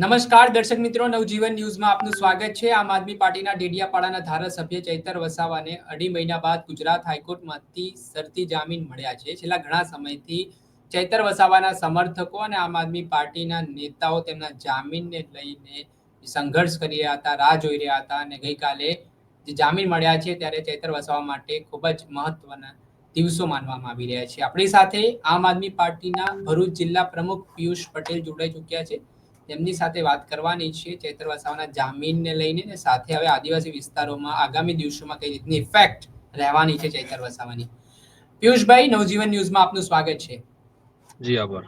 નમસ્કાર, દર્શક મિત્રો. નવજીવન ન્યૂઝમાં આપનું સ્વાગત છે. આમ આદમી પાર્ટીના ડેડિયાપાડાના ધારાસભ્ય ચૈતર વસાવાને અઢી મહિના બાદ ગુજરાત હાઈકોર્ટમાંથી શરતી જામીન મળ્યા છે. છેલ્લા ઘણા સમયથી ચૈતર વસાવાના સમર્થકો અને આમ આદમી પાર્ટીના નેતાઓ તેમના જામીનને લઈને સંઘર્ષ કરી રહ્યા હતા, રાહ જોઈ રહ્યા હતા અને ગઈકાલે જે જામીન મળ્યા છે ત્યારે ચૈતર વસાવા માટે ખૂબ જ મહત્વના દિવસો માનવામાં આવી રહ્યા છે. આપણી સાથે આમ આદમી પાર્ટીના ભરૂચ જિલ્લા પ્રમુખ પિયુષ પટેલ જોડાઈ ચૂક્યા છે. તેમની સાથે વાત કરવાની છે ચૈત્ર વસાવાના જામીનને લઈને ને સાથે હવે આદિવાસી વિસ્તારોમાં આગામી દિવસોમાં કઈ રીતની ઇફેક્ટ રહેવાની છે ચૈતર વસાવાની. પિયુષભાઈ નવજીવન ન્યૂઝમાં આપનું સ્વાગત છે. જી આભાર.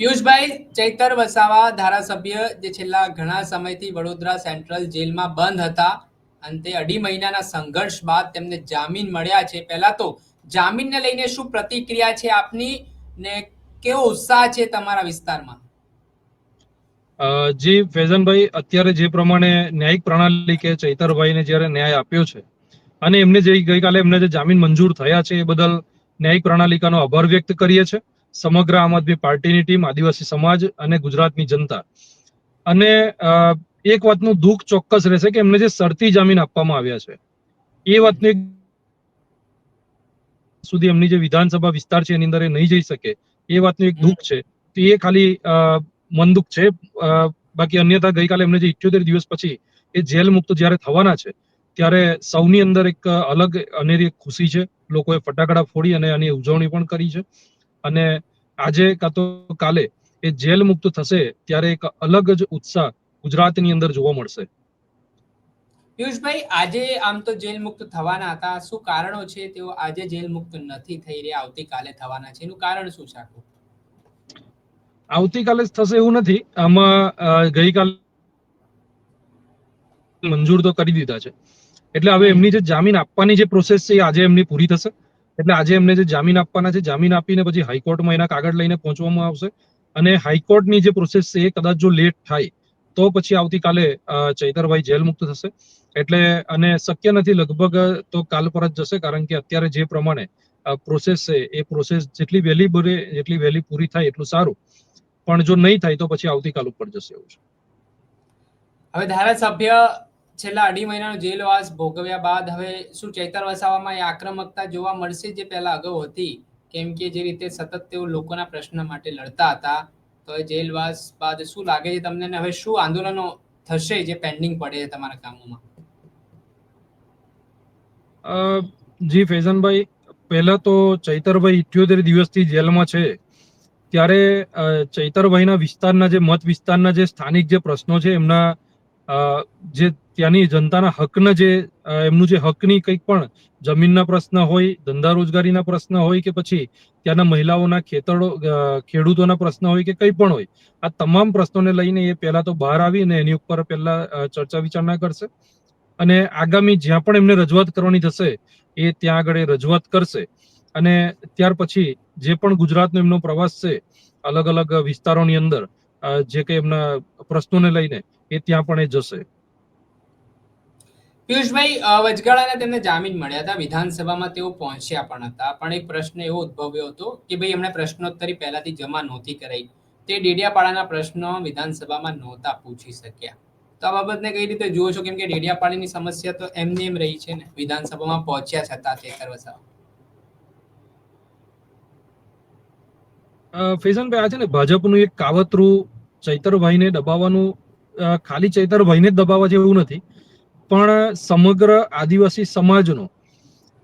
પિયુષભાઈ ચૈતર વસાવા ધારાસભ્ય જે છેલ્લા ઘણા સમયથી વડોદરા સેન્ટ્રલ જેલમાં બંધ હતા અંતે અઢી મહિનાના સંઘર્ષ બાદ તેમને જામીન મળ્યા છે. પહેલા તો જામીનને લઈને શું પ્રતિક્રિયા છે આપની ને કેવો ઉત્સાહ છે તમારા વિસ્તારમાં? જી, ફેઝનભાઈ, અત્યારે જે પ્રમાણે ન્યાયિક પ્રણાલી કે ચૈતરભાઈને જ્યારે ન્યાય આપ્યો છે, અને એમને જે ગઈકાલે એમને જે જામીન મંજૂર થયા છે એ બદલ ન્યાયિક પ્રણાલિકાનો આભાર વ્યક્ત કરીએ છે સમગ્ર આમ આદમી પાર્ટીની ટીમ, આદિવાસી સમાજ અને ગુજરાતની જનતા. અને એક વાતનું દુઃખ ચોક્કસ રહેશે કે એમને જે શરતી જામીન આપવામાં આવ્યા છે, એ વાતની સુધી એમની જે વિધાનસભા વિસ્તાર છે એની અંદર એ નહીં જઈ શકે, એ વાતનું એક દુઃખ છે. તો એ ખાલી મનદુખ છે. બાકી અન્યથા ગઈકાલે એમને જે ઇઠ્યોતેર દિવસ પછી એ જેલ મુક્ત જ્યારે થવાના છે, ત્યારે સૌની અંદર એક અલગ અનેરી ખુશી છે. લોકોએ ફટાકડા ફોડી અને આની ઉજવણી પણ કરી છે. અને આજે કાં તો કાલે એ જેલ મુક્ત થશે ત્યારે એક અલગ જ ઉત્સાહ ગુજરાતની અંદર જોવા મળશે. પિયુષભાઈ, આજે આમ તો જેલ મુક્ત થવાના હતા. શું કારણો છે? તેઓ આજે જેલ મુક્ત નથી થઈ રહ્યા, આવતીકાલે થવાના છે. એનું કારણ શું છે આવતીકાલે જ થશે એવું નથી. આમાં ગઈકાલ મંજૂર તો કરી દીધા છે. એટલે હવે એમની જે જામીન આપવાની જે પ્રોસેસ છે એ આજે એમની પૂરી થશે. એટલે આજે એમને જે જામીન આપવાના છે, જામીન આપીને પછી હાઈકોર્ટમાં એના કાગળ લઈને પહોંચવામાં આવશે. અને હાઈકોર્ટની જે પ્રોસેસ છે એ કદાચ જો લેટ થાય, તો પછી આવતીકાલે ચૈતરભાઈ જેલ મુક્ત થશે. એટલે, અને શક્ય નથી, લગભગ તો કાલ પર જ જશે, કારણ કે અત્યારે જે પ્રમાણે પ્રોસેસ છે, એ પ્રોસેસ જેટલી વહેલી બને જેટલી વહેલી પૂરી થાય એટલું સારું. પણ જો નહીં થાય તો પછી આવતીકાલ ઉપર જશે એવું છે. હવે ધારાસભ્ય છેલ્લા અઢી મહિનાનો જેલવાસ ભોગવ્યા બાદ હવે શું ચૈતર વસાવામાં એ આક્રમકતા જોવા મળશે જે પહેલા અગાઉ હતી? કેમ કે જે રીતે સતત તેઓ લોકોના પ્રશ્ન માટે લડતા હતા તો એ જેલવાસ બાદ શું લાગે છે તમને? હવે શું આંદોલનો થશે જે પેન્ડિંગ પડે છે તમારા કામોમાં? અ, જી ફેઝનભાઈ પહેલા તો ચૈતરભાઈ ઇઠ્યોતેર દિવસથી જેલમાં છે. ત્યારે ચૈતરભાઈના વિસ્તારના જે મત વિસ્તારના જે સ્થાનિક જે પ્રશ્નો છે, એમના જે ત્યાંની જનતાના હકના જે એમનું જે હકની કંઈક પણ જમીનના પ્રશ્ન હોય, ધંધા રોજગારીના પ્રશ્ન હોય કે પછી ત્યાંના મહિલાઓના ખેતરો ખેડૂતોના પ્રશ્ન હોય કે કંઈ પણ હોય, આ તમામ પ્રશ્નોને લઈને એ પહેલા તો બહાર આવી અને એની ઉપર પહેલા ચર્ચા વિચારણા કરશે. અને આગામી જ્યાં પણ એમને રજૂઆત કરવાની થશે, એ ત્યાં આગળ એ રજૂઆત કરશે. અને ત્યાર પછી જે પણ ગુજરાતનો એમનો પ્રવાસ છે, અલગ અલગ વિસ્તારોની અંદર જે કે એમના પ્રશ્નોને લઈને, એ ત્યાં પણ એ જશે. પિયુષભાઈ વચગાળાને તેમને જામીન મળ્યા હતા. વિધાનસભામાં તેઓ પહોંચ્યા પણ હતા. પણ એક પ્રશ્ન એવો ઉદ્ભવ્યો હતો કે ભાઈ, એમણે પ્રશ્નોત્તરી પહેલાથી જમા નહોતી કરાઈ. તે ડેડિયાપાડાના પ્રશ્નો વિધાનસભામાં નહોતા પૂછી શક્યા. તો આ બાબતને કઈ રીતે જુઓ છો? કેમ કે ડેડિયાપાડીની સમસ્યા તો એમને એમ રહી છે ને. વિધાનસભામાં પહોંચ્યા છતાં ચેતર વસાવા અ, ફૈઝનભાઈ આ છે ને ભાજપનું એક કાવતરું ચૈતરભાઈને દબાવવાનું ખાલી ચૈતરભાઈને જ દબાવવા જેવું નથી પણ સમગ્ર આદિવાસી સમાજનો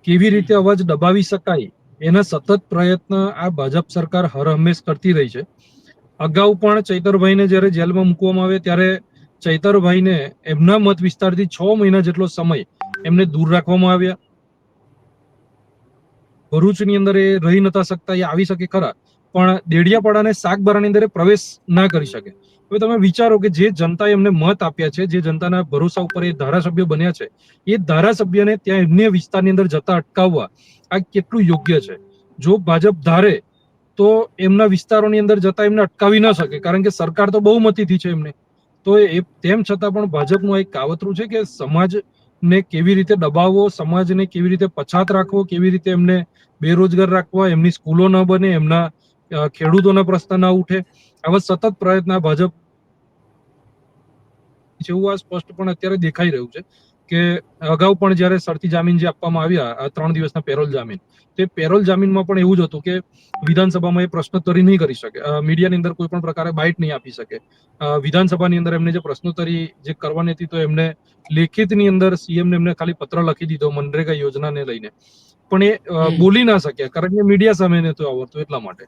કેવી રીતે અવાજ દબાવી શકાય એના સતત પ્રયત્ન આ ભાજપ સરકાર હર હંમેશ કરતી રહી છે. અગાઉ પણ ચૈતરભાઈને જ્યારે જેલમાં મૂકવામાં આવે ત્યારે ચૈતરભાઈને એમના મત વિસ્તારથી છ મહિના જેટલો સમય એમને દૂર રાખવામાં આવ્યા. ભરૂચની અંદર એ રહી નતા શકતા એ આવી શકે ખરા. પણ દેડિયાપાડાને શાકબારાની અંદર પ્રવેશ ના કરી શકે. હવે તમે વિચારો કે જે જનતાએ એમને મત આપ્યા છે, જે જનતાના ભરોસા ઉપર એ ધારાસભ્ય બન્યા છે, એ ધારાસભ્યને ત્યાં એમને વિસ્તારની અંદર જતા અટકાવવા આ કેટલું યોગ્ય છે? જો ભાજપ ધારે, તો એમના વિસ્તારોની અંદર જતા એમને અટકાવી ન શકે, કારણ કે સરકાર તો બહુમતીથી છે એમને. તો એ તેમ છતાં પણ ભાજપનું એક કાવતરું છે કે સમાજને કેવી રીતે દબાવવો, સમાજને કેવી રીતે પછાત રાખવો, કેવી રીતે એમને બેરોજગાર રાખવા, એમની સ્કૂલો ન બને, એમના ખેડૂતોના પ્રશ્ન ના ઉઠે. આવા સતત પ્રયત્ન ભાજપ જેવું આ સ્પષ્ટ પણ અત્યારે દેખાઈ રહ્યું છે કે અગાઉ પણ જ્યારે શરતી જામીન જે આપવામાં આવ્યા ત્રણ દિવસના પેરોલ જામીન તે પેરોલ જામીનમાં પણ એવું જ હતું કે વિધાનસભામાં એ પ્રશ્નોત્તરી નહીં કરી શકે. મીડિયાની અંદર કોઈ પણ પ્રકારે બાઇટ નહીં આપી શકે. વિધાનસભાની અંદર એમને જે પ્રશ્નોત્તરી જે કરવાની હતી તો એમને લેખિતની અંદર સીએમ ને એમને ખાલી પત્ર લખી દીધો મનરેગા યોજનાને લઈને. પણ એ બોલી ના શક્યા. કારણ કે મીડિયા સામે નહોતું આવડતું એટલા માટે.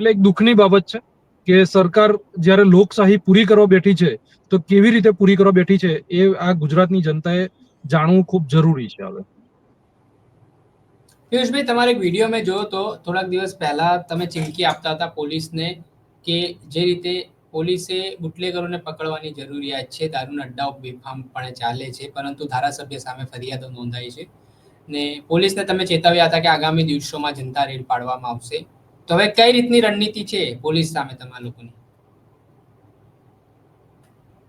એટલે એક દુઃખની બાબત છે કે સરકાર જ્યારે લોકશાહી પૂરી કરવા બેઠી છે, તો કેવી રીતે પૂરી કરવા બેઠી છે એ આ ગુજરાતની જનતાએ જાણવું ખૂબ જરૂરી છે હવે. પિયુષભાઈ, તમારે એક વીડિયો મેં જોયો તો થોડાક દિવસ પહેલા તમે ચીમકી આપતા હતા પોલીસને કે જે રીતે પોલીસે બુટલેગરોને પકડવાની જરૂરિયાત છે, દારૂના અડ્ડાઓ બેફામપણે ચાલે છે, પરંતુ ધારાસભ્ય સામે ફરિયાદો નોંધાઈ છે ને પોલીસને તમે ચેતવ્યા હતા કે આગામી દિવસોમાં જનતા રેડ પાડવામાં આવશે. તો હવે કઈ રીતની રણનીતિ છે પોલીસ સામે તમારા લોકોની?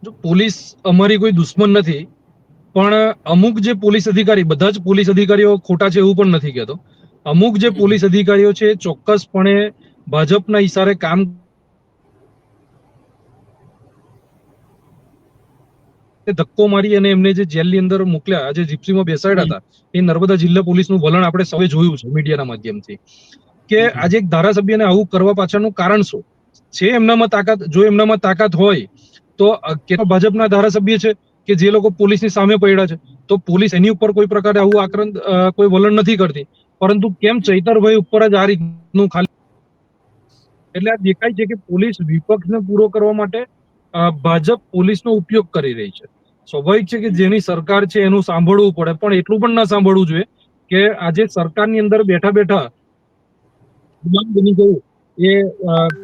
જો પોલીસ અમારી કોઈ દુશ્મન નથી પણ અમુક જે પોલીસ અધિકારી બધા જ પોલીસ અધિકારીઓ ખોટા છે એવું પણ નથી કહેતો. અમુક જે પોલીસ અધિકારીઓ છે ચોક્કસપણે ભાજપના ઈશારે કામ એ ધક્કો મારી અને એમને જે જેલની અંદર મોકલ્યા જે જીપ્સીમાં બેસાડ્યા હતા એ નર્મદા જિલ્લા પોલીસનું વલણ આપણે સૌએ જોયું છે મીડિયાના માધ્યમથી. કે આજે એક ધારાસભ્યને આવું કરવા પાછળનું કારણ શું? છે એમનામાં તાકાત? જો એમનામાં તાકાત હોય તો કેટલા ભાજપના ધારાસભ્ય છે કે જે લોકો પોલીસની સામે પડ્યા છે? તો પોલીસ એની ઉપર કોઈ પ્રકારે આવું આક્રંદ કોઈ વલણ નથી કરતી. પરંતુ કેમ ચૈતરભાઈ ઉપર જ આ રીતનું ખાલી? એટલે આ દેખાય છે કે પોલીસ વિપક્ષને પૂરો કરવા માટે ભાજપ પોલીસનો ઉપયોગ કરી રહી છે. સ્વાભાવિક છે કે જેની સરકાર છે એનું સાંભળવું પડે પણ એટલું પણ ના સાંભળવું જોઈએ કે આજે સરકારની અંદર બેઠા બેઠા ગુલામ બની ગયું. એ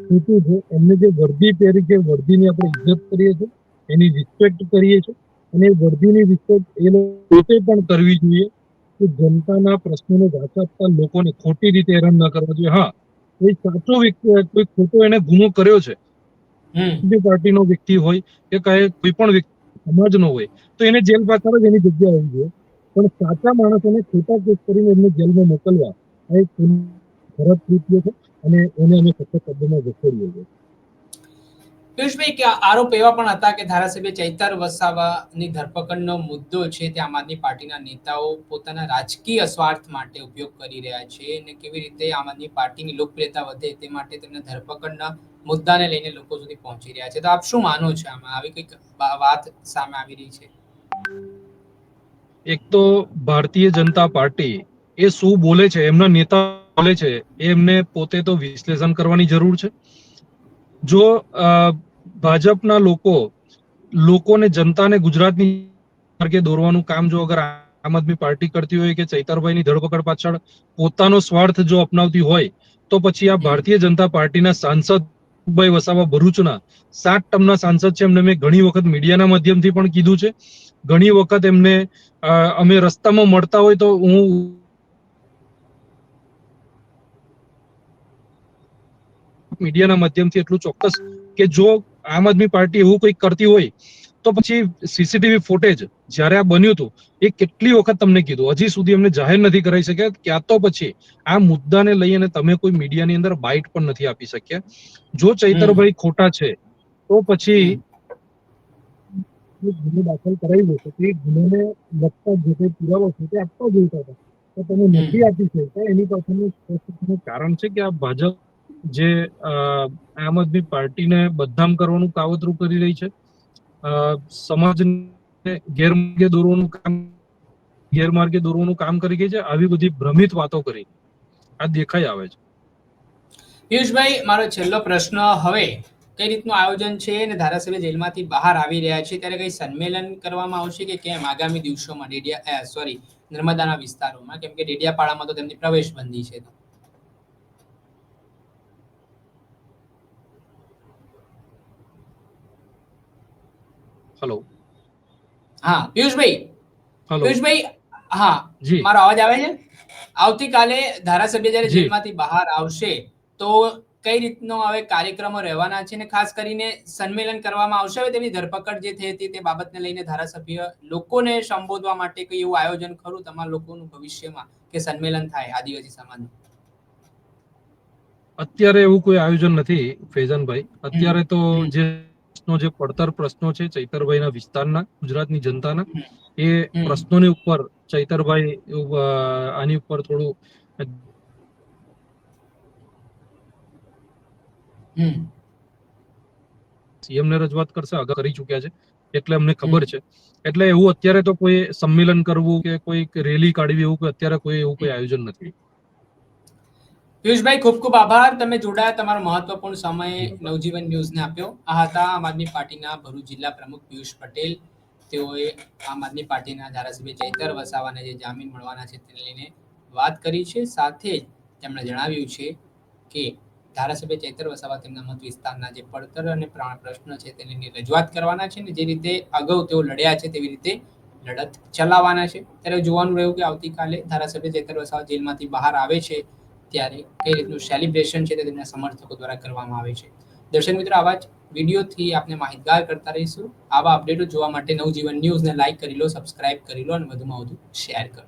ખોટું છે. એમને જે વર્દી પહેરી છે વર્દીની આપણે ઇજ્જત કરીએ છીએ. એની રિસ્પેક્ટ કરીએ છીએ. અને વર્દીની રિસ્પેક્ટ એ પોતે પણ કરવી જોઈએ કે જનતાના પ્રશ્નોને વાચા આપતા લોકોને ખોટી રીતે હેરાન ન કરવા જોઈએ. હા કોઈ સાચો વ્યક્તિ કોઈ ખોટો એને ગુનો કર્યો છે. બીજી પાર્ટીનો વ્યક્તિ હોય કે કઈ કોઈ પણ વ્યક્તિ સમાજનો હોય તો એને જેલ પાછળ જ એની જગ્યા હોવી જોઈએ. પણ સાચા માણસોને ખોટા કેસ કરીને એમને જેલમાં મોકલવા આ એક ખરાબ કૃત્ય છે અને એને અમે સખત શબ્દોમાં વખોડીએ છીએ. પિયુષભાઈ કે આરોપ એવા પણ હતા કે ધારાસભ્ય ચૈતર વસાવાની ધરપકડનો મુદ્દો છે તે આમ આદમી પાર્ટીના નેતાઓ પોતાના રાજકીય સ્વાર્થ માટે ઉપયોગ કરી રહ્યા છે અને કેવી રીતે આમ આદમી પાર્ટીની લોકપ્રિયતા વધે તે માટે તેમના ધરપકડના મુદ્દાને લઈને લોકો સુધી પહોંચી રહ્યા છે. તો આપ શું માનો છો આમાં? આવી કંઈક વાત સામે આવી રહી છે. એક તો ભારતીય જનતા પાર્ટી એ શું બોલે છે? એમના નેતા બોલે છે, એમને પોતે તો વિશ્લેષણ કરવાની જરૂર છે. જો ભાજપના લોકો, લોકોને જનતાને ગુજરાતની માર્ગે દોરવાનું કામ જો અગર આમ આદમી પાર્ટી કરતી હોય કે ચૈતરભાઈની ધરપકડ પાછળ પોતાનો સ્વાર્થ જો અપનાવતી હોય, તો પછી આ ભારતીય જનતા પાર્ટીના સાંસદ ભાઈ વસાવા ભરૂચના સાત ટર્મના સાંસદ છે એમને મેં ઘણી વખત મીડિયાના માધ્યમથી પણ કીધું છે. ઘણી વખત એમને અમે રસ્તામાં મળતા હોય તો હું મીડિયાના માધ્યમથી એટલું ચોક્કસ કે જો આમ આદમી પાર્ટી એવું કંઈક કરતી હોય તો પછી સીસીટીવી ફૂટેજ જ્યારે આ બન્યું હતું એ કેટલી વખત તમને કીધું? હજી સુધી અમને જાહેર નથી કરાઈ શક્યા. ક્યાં તો પછી આ મુદ્દાને લઈ અને તમે કોઈ મીડિયાની અંદર બાઇટ પણ નથી આપી શક્યા. જો ચૈતરભાઈ ખોટા છે તો પછી ગુનો દાખલ કરાવી છે તે ગુનોને લગતા જે કંઈ પુરાવો છે તે આપવા જોઈતા હતા. તો તમે નથી આપી શકતા. એની પાછળનું કારણ છે કે આ ભાજપ જે આમ આદમી પાર્ટીને બદનામ કરવાનું કાવતરું કરી રહી છે. સમાજને ગેરમાર્ગે દોરવાનું કામ, ગેરમાર્ગે દોરવાનું કામ કરી ગઈ છે. આવી બધી ભ્રમિત વાતો કરી. આ દેખાઈ આવે છે. પિયુષભાઈ, મારો છેલ્લો પ્રશ્ન હવે કઈ રીતનું આયોજન છે અને ધારાસભ્ય જેલમાંથી બહાર આવી રહ્યા છે? ત્યારે કઈ સંમેલન કરવામાં આવશે કે કેમ આગામી દિવસોમાં? ડેડિયા સોરી નર્મદાના વિસ્તારોમાં. કેમ કે ડેડિયાપાડામાં તો તેમની પ્રવેશ બંધી છે હલો હા પિયુષભાઈ. પિયુષભાઈ હા મારો અવાજ આવે છે? આવતીકાલે ધારાસભ્ય જયારે જેલમાંથી બહાર આવશે તો કઈ રીતનો હવે કાર્યક્રમો રહેવાના છે ને ખાસ કરીને સંમેલન કરવામાં આવશે હવે તેમની ધરપકડ જે થઈ હતી તે બાબતને લઈને ધારાસભ્ય લોકોને સંબોધવા માટે કઈ એવું આયોજન ખરું તમારા લોકોનું ભવિષ્યમાં કે સંમેલન થાય આદિવાસી સમાજનું? અત્યારે એવું કોઈ આયોજન નથી ફૈઝાનભાઈ. અત્યારે તો જે પ્રશ્નો જે પડતર પ્રશ્નો છે ચૈતરભાઈના વિસ્તારના ગુજરાતની જનતાના એ પ્રશ્નોની ઉપર ચૈતરભાઈ આની ઉપર થોડું સીએમ ને રજૂઆત કરશે આગળ કરી ચુક્યા છે એટલે અમને ખબર છે. એટલે એવું અત્યારે તો કોઈ સંમેલન કરવું કે કોઈ રેલી કાઢવી એવું કે અત્યારે કોઈ એવું કોઈ આયોજન નથી. પિયુષભાઈ, ખૂબ ખૂબ આભાર. તમે જોડાયા તમારો મહત્વપૂર્ણ સમય નવજીવન ન્યૂઝને આપ્યો. આ હતા આમ આદમી પાર્ટીના ભરૂચ જિલ્લા પ્રમુખ પિયુષ પટેલ. તેઓએ આમ આદમી પાર્ટીના ધારાસભ્ય ચૈતર વસાવાને જે જામીન મળવાના છે તેને લઈને વાત કરી છે. સાથે જ તેમણે જણાવ્યું છે કે ધારાસભ્ય ચૈતર વસાવા તેમના મત વિસ્તારના જે પડતર અને પ્રાણ પ્રશ્ન છે તેની રજૂઆત કરવાના છે ને જે રીતે અગાઉ તેઓ લડ્યા છે તેવી રીતે લડત ચલાવવાના છે. ત્યારે જોવાનું રહ્યું કે આવતીકાલે ધારાસભ્ય ચૈતર વસાવા જેલમાંથી બહાર આવે છે ત્યારે કઈ રીતનું સેલિબ્રેશન છે તે તેમના સમર્થકો દ્વારા કરવામાં આવે છે. દર્શક મિત્રો, આવા જ વિડીયોથી આપને માહિતગાર કરતા રહીશું. આવા અપડેટો જોવા માટે નવજીવન ન્યૂઝને લાઇક કરી લો સબસ્ક્રાઇબ કરી લો અને વધુમાં વધુ શેર કરો.